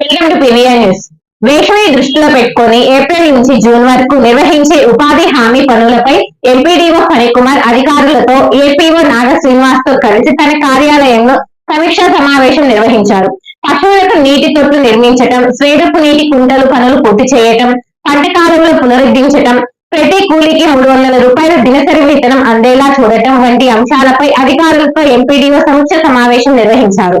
Welcome to PVR news వేసవి దృష్టిలో పెట్టుకొని ఏప్రిల్ నుంచి జూన్ వరకు నిర్వహించే ఉపాధి హామీ పనులపై ఎంపీడీఓ ఫణికుమార్ అధికారులతో ఏపీఓ నాగ శ్రీనివాస్తో కలిసి తన కార్యాలయంలో సమీక్షా సమావేశం నిర్వహించారు. పశువులకు నీటి తొట్లు నిర్మించటం స్వేదపు నీటి కుంటలు పనులు పూర్తి చేయటం పంటకాలంలో పునరుద్ధరించటం ప్రతి కూలీకి మూడు వందల రూపాయల దినసరి వేతనం అందేలా చూడటం వంటి అంశాలపై అధికారులతో ఎంపీడీఓ సమీక్ష సమావేశం నిర్వహించారు.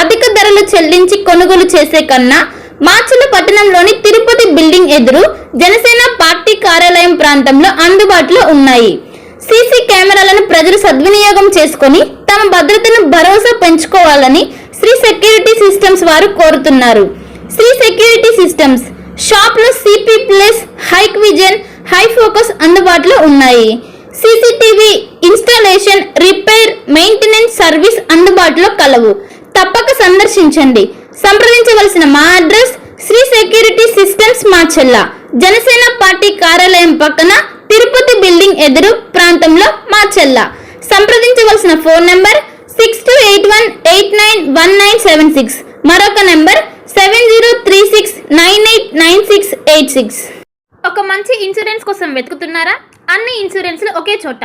అధిక ధరలు చెల్లించి కొనుగోలు చేసే కన్నా మార్చిల పట్టణంలోని తిరుపతి బిల్డింగ్ ఎదురు జనసేన పార్టీ కార్యాలయం ప్రాంతంలో అందుబాటులో ఉన్నాయి. సీసీ కెమెరాలను ప్రజలు సద్వినియోగం చేసుకొని తమ భద్రతను భరోసా పెంచుకోవాలని శ్రీ సెక్యూరిటీ సిస్టమ్స్ వారు కోరుతున్నారు. శ్రీ సెక్యూరిటీ సిస్టమ్స్ షాప్లో CP Plus Hikvision Hi Focus అందుబాటులో ఉన్నాయి. CCTV installation repair maintenance service అందుబాటులో కలవు. తప్పక సందర్శించండి. సంప్రదించవలసిన మా address Sri security systems Macherla Janasena party కార్యాలయం పక్కన తిరుపతి బిల్డింగ్ ఎదురు ప్రాంతంలో మాచెల్ల సంప్రదించవలసిన phone number six two eight one eight nine one nine seven six మరొక number seven zero three six nine eight nine six eight six ఒక మంచి insurance కోసం వెతుకుతున్నారా? అన్ని ఇన్సూరెన్స్లు ఒకే చోట.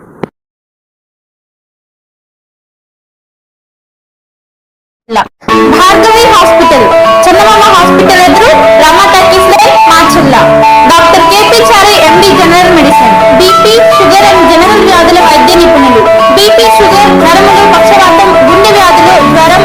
General medicine. BP sugar and general వ్యాధుల వైద్య నిపుణులు. బీపీ షుగర్ నరములు పక్షవాతం గుండె వ్యాధులు జ్వరం